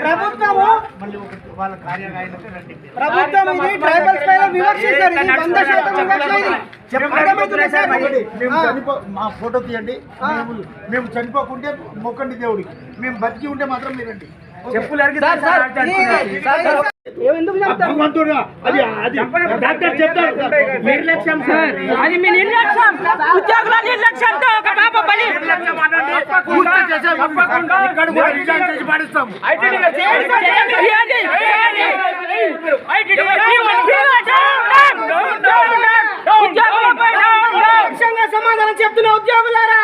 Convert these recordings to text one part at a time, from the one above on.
ప్రభుత్వము ప్రభుత్వం ఇది ట్రైబల్స్ పైన వివక్ష సార్? ఇది వంద శాతం వివక్ష ఇది మేము చనిపో మా ఫోటో తీయండి. మేము మేము చనిపోకుంటే మొక్కండి దేవుడికి. మేము బతికి ఉంటే మాత్రం మీరండి. చెప్తారు భగవంతుడు అది అది డాక్టర్ చెప్తారు నిర్లక్ష్యం సార్ అది మీ నిర్లక్ష్యం ఉద్యోగుల నిర్లక్ష్యంతో ఒక పాప బలి సమాధానం చెప్తున్న ఉద్యోగులారా.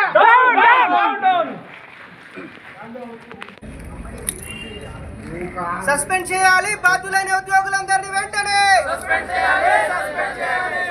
సస్పెండ్ చేయాలి బాధ్యులైన ఉద్యోగులందరినీ వెంటనే సస్పెండ్ చేయాలి సస్పెండ్ చేయాలి.